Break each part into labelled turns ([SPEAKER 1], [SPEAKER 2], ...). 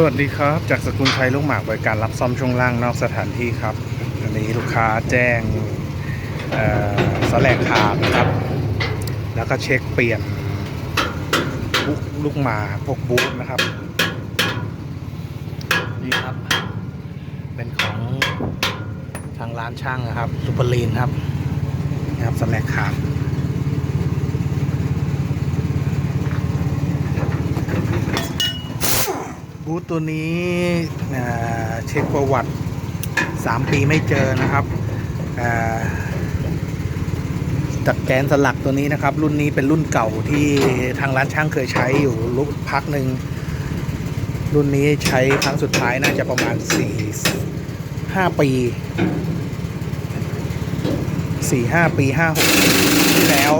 [SPEAKER 1] สวัสดีครับ จากสกุลชัยลูกหมากบริการรับซ่อมช่วงล่างนอกสถานที่ครับอันนี้ลูกค้าแจ้งสแลกขาดนะครับ แล้วก็เช็คเปลี่ยนลูกลูกหมากพวกบูทนะครับ นี่ครับ เป็นของทางร้านช่างนะครับซูเปอร์ลีนครับนี่ครับสแลกขาด บูธตัวนี้เช็คประวัติ 3 ปีไม่เจอนะครับจากแกนสลักตัวนี้นะครับ รุ่นนี้เป็นรุ่นเก่าที่ทางร้านช่างเคยใช้อยู่รุ่นพักหนึ่งรุ่นนี้ใช้ครั้งสุดท้ายน่าจะประมาณ 4 5 ปี 4 5 ปี 5 6 ปีที่แล้ว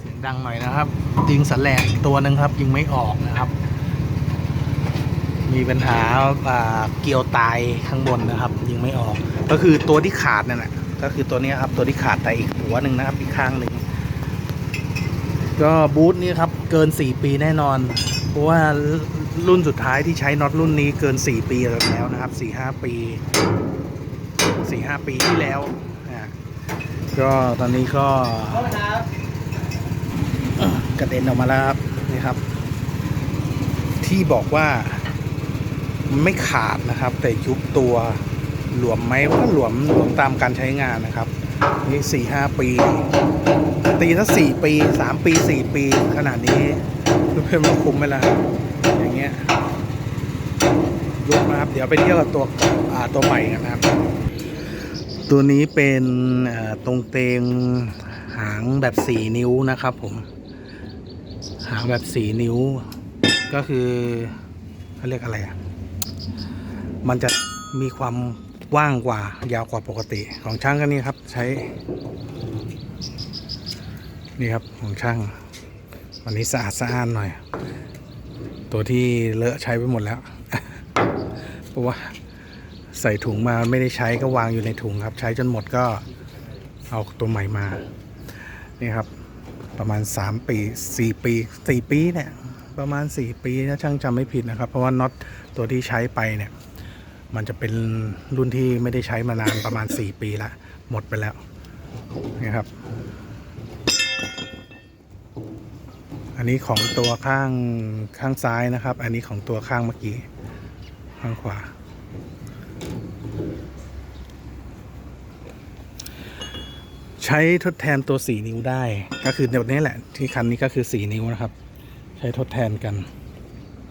[SPEAKER 1] เสียงดัง หน่อยนะครับ ยิงสแลกอีกตัวหนึ่งครับ ยิงไม่ออกนะครับ มีปัญหาเกียวตายข้างบนนะครับ ยิงไม่ออก ก็คือตัวที่ขาดนั่นแหละก็คือตัวนี้ครับตัวที่ขาดแต่อีกหัวหนึ่งนะครับ อีกข้างหนึ่งก็บูธนี้ครับเกิน 4 ปีแน่นอน เพราะว่ารุ่นสุดท้ายที่ใช้น็อตรุ่นนี้เกิน 4 ปีแล้วนะครับ 4-5 ปี 4-5 ปีที่แล้วก็ตอนนี้ก็ กระเด็นออกมาแล้วครับนี่ครับ ที่บอกว่าไม่ขาดนะครับ แต่ยุบตัวหลวมไหมก็หลวมหลวมตามการใช้งานนะครับ นี่สี่ห้าปีตีถ้าสี่ปีสามปีสี่ปีขนาดนี้เพื่อนๆว่าคุ้มไหมล่ะอย่างเงี้ยยุบนะครับ เดี๋ยวไปเที่ยวกับตัวอ่าตัวใหม่กันนะครับ ตัวนี้เป็นตรงเตงหางแบบสี่นิ้วนะครับผม หางแบบสีนิ้ว ก็คือเขาเรียกอะไรอะ มันจะมีความว่างกว่ายาวกว่าปกติของช่างก็นี่ครับ ใช้ นี่ครับของช่าง วันนี้สะอาดสะอ้านหน่อย ตัวที่เลอะใช้ไปหมดแล้วเพราะว่าใส่ถุงมาไม่ได้ใช้ก็วางอยู่ในถุงครับ ใช้จนหมดก็เอาตัวใหม่มา นี่ครับ ประมาณ 3 ปี 4 ปี 4 ปีเนี่ยประมาณ 4 ปีถ้าช่างจำไม่ผิดนะครับ เพราะว่าน็อตตัวที่ใช้ไปเนี่ยมันจะเป็นรุ่นที่ไม่ได้ใช้มานานประมาณ 4 ปีละหมดไปแล้วนี่ครับ อันนี้ของตัวข้างข้างซ้ายนะครับ อันนี้ของตัวข้างเมื่อกี้ ข้างขวา ใช้ทดแทนตัว 4 นิ้วได้ ก็คือเดี๋ยวนี้แหละ ที่คันนี้ก็คือ 4 นิ้วนะครับ ใช้ทดแทนกัน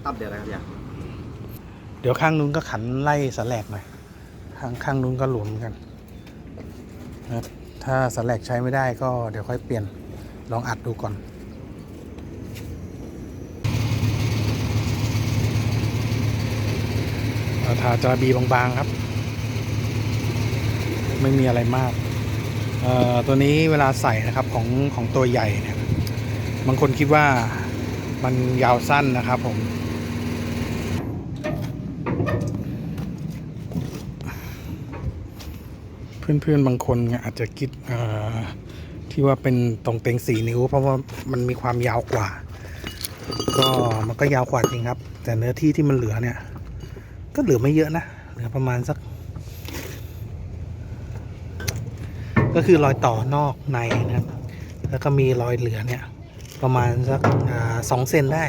[SPEAKER 2] ตับเดี๋ยวอะไรครับอย่าง
[SPEAKER 1] เดี๋ยวข้างนู้นก็ขันไล่สแลกหน่อยข้างข้างนู้นก็หลวมเหมือนกันนะครับถ้าสแลกใช้ไม่ได้ก็เดี๋ยวค่อยเปลี่ยนลองอัดดูก่อนเอาทาจาบีบางๆครับ ไม่มีอะไรมากเอ่อ ตัวนี้เวลาใส่นะครับของของตัวใหญ่เนี่ยบางคนคิดว่ามันยาวสั้นนะครับผม เพื่อนๆบางคนอาจจะคิดที่ว่าเป็นตรงเต็งสี่นิ้ว เพราะว่ามันมีความยาวกว่า ก็มันก็ยาวกว่าจริงครับ แต่เนื้อที่ที่มันเหลือเนี่ย ก็เหลือไม่เยอะนะ เหลือประมาณสัก ก็คือรอยต่อนอกในนะครับ แล้วก็มีรอยเหลือเนี่ย ประมาณสักสองเซนได้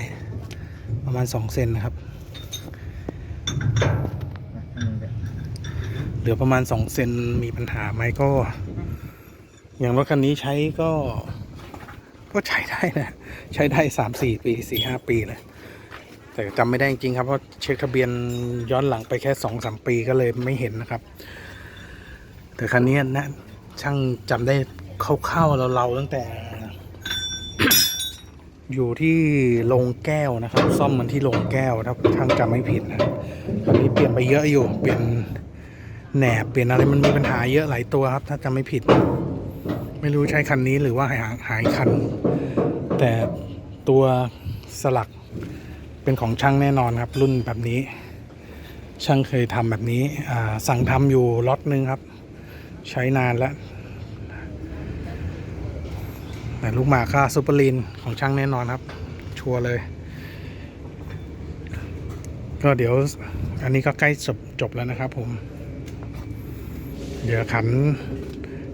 [SPEAKER 1] ประมาณสองเซนนะครับ เหลือประมาณสองเซนมีปัญหาไหมก็ อย่างรถคันนี้ใช้ก็ ก็ใช้ได้นะ ใช้ได้สามสี่ปีสี่ห้าปีเลยแต่จำไม่ได้จริงครับ เพราะเช็คทะเบียนย้อนหลังไปแค่สองสามปีก็เลยไม่เห็นนะครับ แต่คันนี้นะ ช่างจำได้คร่าวๆเราๆตั้งแต่ อยู่ที่โรงแก้วนะครับ ซ่อมมันที่โรงแก้วถ้าช่างจำไม่ผิดนะตอนนี้เปลี่ยนไปเยอะอยู่ เปลี่ยนแหนบเปลี่ยนอะไรมันมีปัญหาเยอะหลายตัวครับ ถ้าจำไม่ผิด ไม่รู้ใช้คันนี้หรือว่าหายหายคัน แต่ตัวสลักเป็นของช่างแน่นอนครับ รุ่นแบบนี้ ช่างเคยทำแบบนี้สั่งทำอยู่ล็อตหนึ่งครับ ใช้นานแล้วแต่ลูกหมากก็ซูเปอร์ลีนของช่างแน่นอนครับ ชัวร์เลย ก็เดี๋ยวอันนี้ก็ใกล้จบจบแล้วนะครับผม เดี๋ยวขัน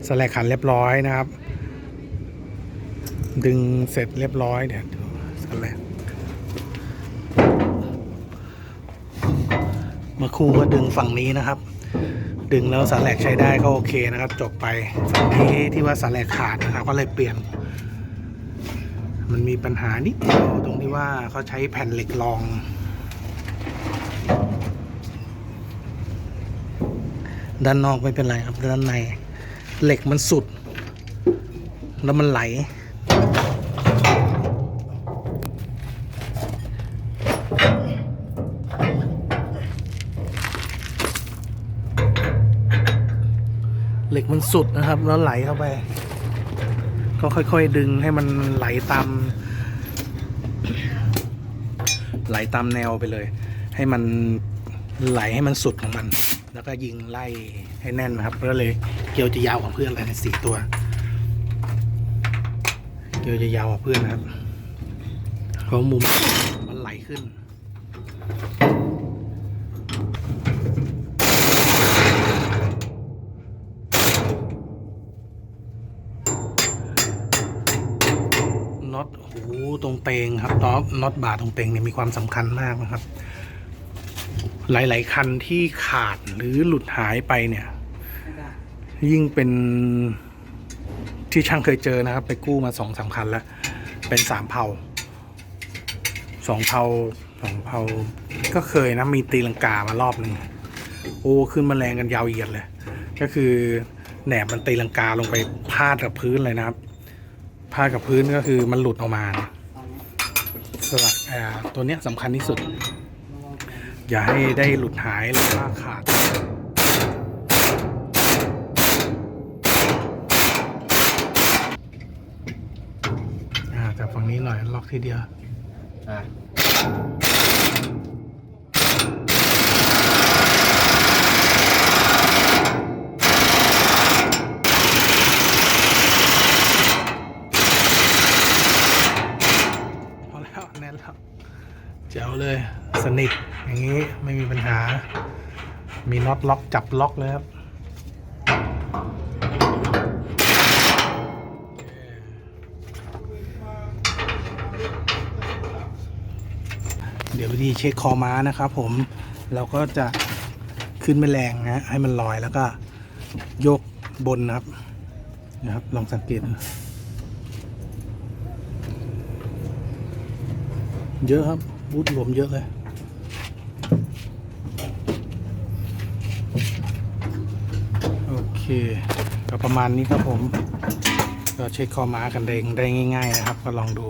[SPEAKER 1] สแลกขันเรียบร้อยนะครับ ดึงเสร็จเรียบร้อยเดี๋ยวสแลกเมื่อครู่ก็ดึงฝั่งนี้นะครับ ดึงแล้วสแลกใช้ได้ก็โอเคนะครับ จบไปฝั่งนี้ที่ว่าสแลกขาดนะครับ ก็เลยเปลี่ยน มันมีปัญหานิดเดียวตรงที่ว่าเขาใช้แผ่นเหล็กรอง ด้านนอกไม่เป็นไรครับด้านในเหล็กมันสุด แล้วมันไหล เหล็กมันสุดนะครับ แล้วไหลเข้าไป ก็ค่อยๆดึงให้มันไหลตาม ไหลตามแนวไปเลย ให้มันไหลให้มันสุดของมัน แล้วก็ยิงไล่ให้แน่นนะครับก็เลยเกลียวจะยาวกว่าเพื่อนเลยสี่ตัว เกลียวจะยาวกว่าเพื่อนนะครับเพราะมุมมันไหลขึ้น น็อตโอ้ตรงเตงครับน็อตน็อตบาตรงเตงเนี่ยมีความสำคัญมากนะครับ หลาย ๆ คันที่ขาดหรือหลุดหายไปเนี่ย ยิ่งเป็นที่ช่างเคยเจอนะครับ ไปกู้มาสองสามคันแล้ว เป็นสามเผาสองเผาสองเผาก็เคยนะมีตีลังกามารอบหนึ่งโอ้ขึ้นมาแรงกันยาวเหยียดเลย ก็คือแหนบมันตีลังกาลงไปพาดกับพื้นเลยนะครับ พาดกับพื้นก็คือมันหลุดออกมานะสลักตัวเนี้ยสำคัญที่สุด อย่าให้ได้หลุดหายหรือว่าขาดอ่าจากฝั่งนี้หน่อยล็อกทีเดียว
[SPEAKER 2] อ่า
[SPEAKER 1] พอแล้วแน่นแล้วเจ๋วเลย สนิท อย่างนี้ไม่ มีปัญหามีน็อตล็อกจับล็อกเลยครับเดี๋ยววิธีเช็คคอม้านะครับผมเราก็จะขึ้นไม่แรงนะให้มันลอยแล้วก็ยกบนนะครับนะครับ ลองสังเกตเยอะครับบูทรวมเยอะเลย โอ เคก็ประมาณนี้ครับผม ก็เช็คคอม้ากันเองได้ง่าย ๆ นะครับ ก็ลองดู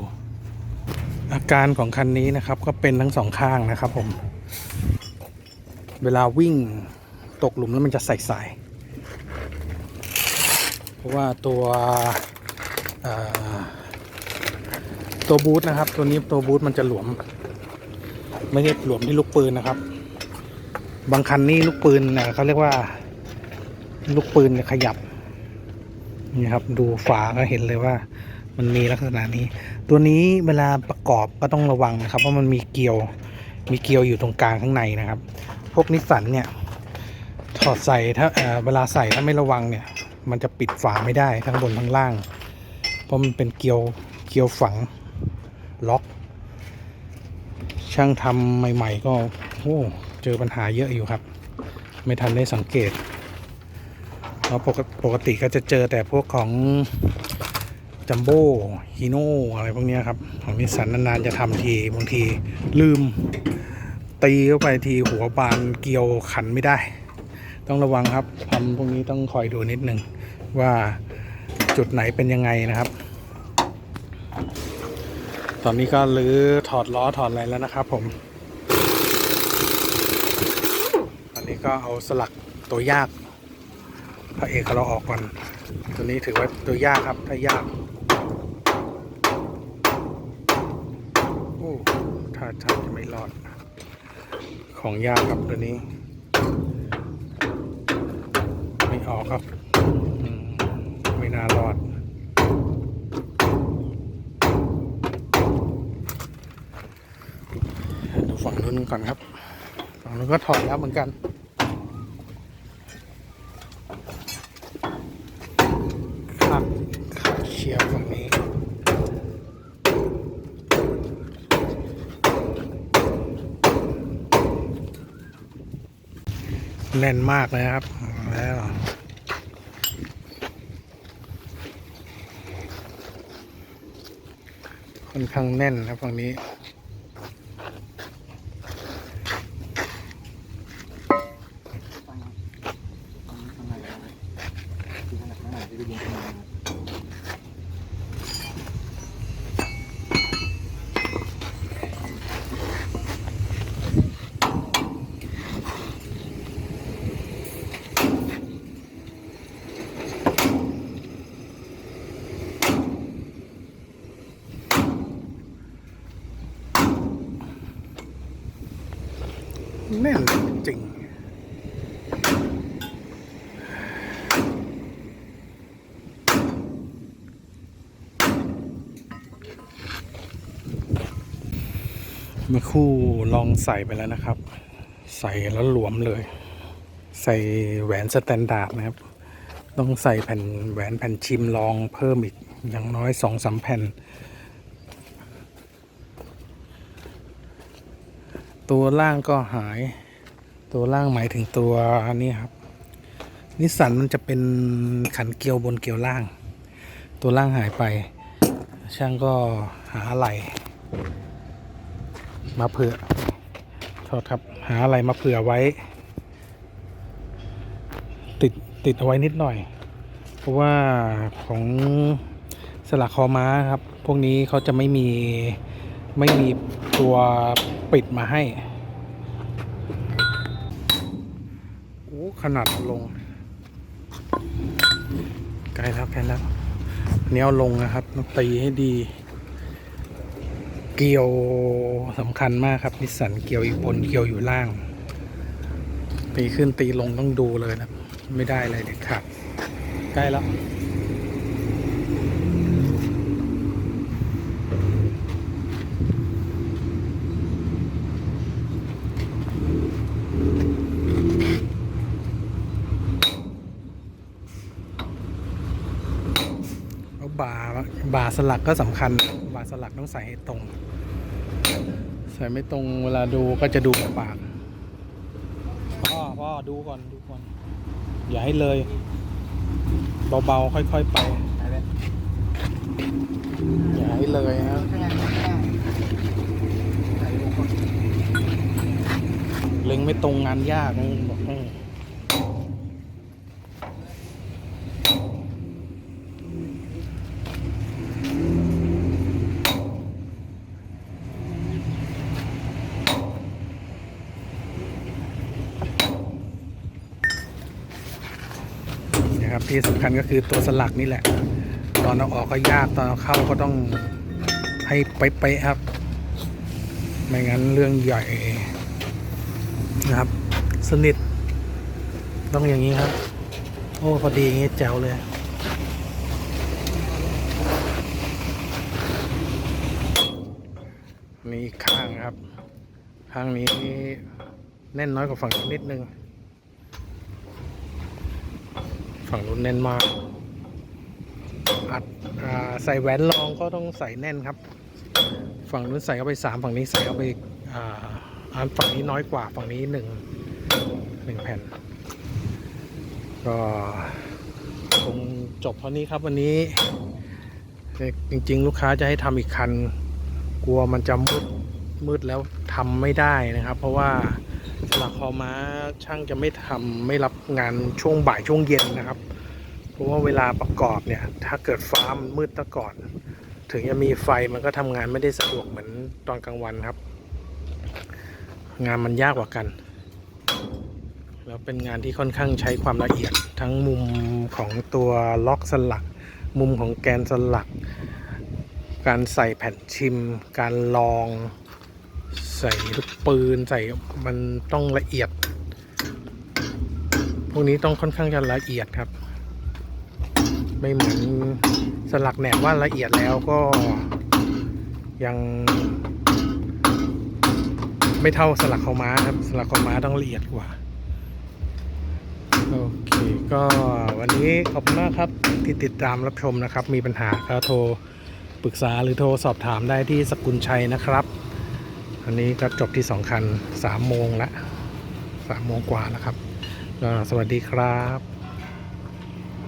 [SPEAKER 1] อาการของคันนี้นะครับ ก็เป็นทั้งสองข้างนะครับผม เวลาวิ่งตกหลุมแล้วมันจะใสๆเพราะว่าตัวตัวบูทนะครับ ตัวนี้ตัวบูทมันจะหลวม ไม่ใช่หลวมที่ลูกปืนนะครับ บางคันนี่ลูกปืนเนี่ยเขาเรียกว่า ลูกปืนเนี่ยขยับนี่ครับดูฝาก็เห็นเลยว่า มันมีลักษณะนี้ ตัวนี้เวลาประกอบก็ต้องระวังนะครับว่ามันมีเกลียวมีเกลียวอยู่ตรงกลางข้างในนะครับ พวกนิสสันเนี่ยถอดใส่ถ้าเเวลาใส่ถ้าไม่ระวังเนี่ย มันจะปิดฝาไม่ได้ทั้งบนทั้งล่าง เพราะมันเป็นเกลียวเกลียวฝังล็อก ช่างทำใหม่ ๆ ก็โอ้เจอปัญหาเยอะอยู่ครับ ไม่ทันได้สังเกต ราะปกติก็จะเจอแต่พวกของจัมโบ้ฮีโน่อะไรพวกนี้ครับ ของนิสสันนานๆจะทำทีบางทีลืม ตีเข้าไปทีหัวบานเกลียวขันไม่ได้ ต้องระวังครับทำพวกนี้ต้องคอยดูนิดนึงว่าจุดไหนเป็นยังไงนะครับ ตอนนี้ก็รื้อถอดล้อถอดอะไรแล้วนะครับผมอันนี้ก็เอาสลักตัวยาก พระเอกเราออกก่อน ตัวนี้ถือว่าตัวยากครับ ถ้ายากโอ้ถ้าถ้าจะไม่รอด ของยากครับตัวนี้ ไม่ออกครับ ไม่น่ารอดดูฝั่งนู้นก่อนครับฝั่งนู้นก็ถอดแล้วเหมือนกัน ครับครับเชียวฝั่งนี้ แน่นมากเลยครับแล้วค่อนข้างแน่นครับฝั่งนี้
[SPEAKER 2] ไปยิงขนาดนั้น
[SPEAKER 1] แน่นจริงเมื่อคู่ลองใส่ไปแล้วนะครับ ใส่แล้วหลวมเลย ใส่แหวนสแตนดาร์ดนะครับ ต้องใส่แผ่นแหวนแผ่นชิมลองเพิ่มอีกอย่างน้อยสองสามแผ่น ตัวล่างก็หาย ตัวล่างหมายถึงตัวนี้ครับ นิสสันมันจะเป็นขันเกลียวบนเกลียวล่าง ตัวล่างหายไป ช่างก็หาอะไรมาเผื่อโทษครับหาอะไรมาเผื่อไว้ ติดติดเอาไว้นิดหน่อย เพราะว่าของสลักคอม้าครับ พวกนี้เขาจะไม่มีไม่มีตัว ปิดมาให้ โอ้ขนาดลงใกล้แล้วใกล้แล้วอันนี้เอาลงนะครับต้องตีให้ดี เกี่ยวสำคัญมากครับนิสสันเกี่ยวอยู่บนเกี่ยวอยู่ล่าง ตีขึ้นตีลงต้องดูเลยนะ ไม่ได้เลยเด็ดขาดใกล้แล้ว บาบาสลักก็สำคัญบาสลักต้องใส่ให้ตรง ใส่ไม่ตรงเวลาดูก็จะดูปากพ่อพ่อดูก่อนดูก่อน อย่าให้เลย เบาๆค่อยๆไป อย่าให้เลยนะเล็งไม่ตรงงานยากนะบอกให้นะครับ ที่สำคัญก็คือตัวสลักนี่แหละ ตอนเอาออกก็ยากตอนเอาเข้าก็ต้องให้เป๊ะๆครับ ไม่งั้นเรื่องใหญ่นะครับ สนิท ต้องอย่างนี้ครับ โอ้พอดีอย่างนี้แจ๋วเลยนี่อีกข้างครับ ข้างนี้แน่นน้อยกว่าฝั่งนู้นิดนึง ฝั่งนู้นแน่นมาก อัดอใส่แหวนรองก็ต้องใส่แน่นครับ ฝั่งนู้นใส่เข้าไปสามฝั่งนี้ใส่เข้าไปอีกอ่าอันฝั่งนี้น้อยกว่าฝั่งนี้หนึ่งหนึ่งแผ่น ก็คงจบเท่านี้ครับวันนี้จริง ๆ ลูกค้าจะให้ทำอีกคัน กลัวมันจะมืดมืดแล้วทำไม่ได้นะครับ เพราะว่า สลักคอม้าช่างจะไม่ทำไม่รับงานช่วงบ่ายช่วงเย็นนะครับ เพราะว่าเวลาประกอบเนี่ย ถ้าเกิดฟ้ามันมืดซะก่อน ถึงจะมีไฟมันก็ทำงานไม่ได้สะดวกเหมือนตอนกลางวันครับ งานมันยากกว่ากัน แล้วเป็นงานที่ค่อนข้างใช้ความละเอียดทั้งมุมของตัวล็อกสลัก มุมของแกนสลัก การใส่แผ่นชิม การลอง ใส่ลูกปืนใส่มันต้องละเอียด พวกนี้ต้องค่อนข้างจะละเอียดครับ ไม่เหมือนสลักแหนบว่าละเอียดแล้วก็ยังไม่เท่าสลักเขาม้าครับ สลักเขาม้าต้องละเอียดกว่า โอเค ก็วันนี้ขอบคุณมากครับที่ติดตามรับชมนะครับ มีปัญหาก็โทรปรึกษาหรือโทรสอบถามได้ที่สกุลชัยนะครับ อันนี้ก็จบที่สองคันสามโมงละสามโมงกว่าแล้วครับสวัสดีครับ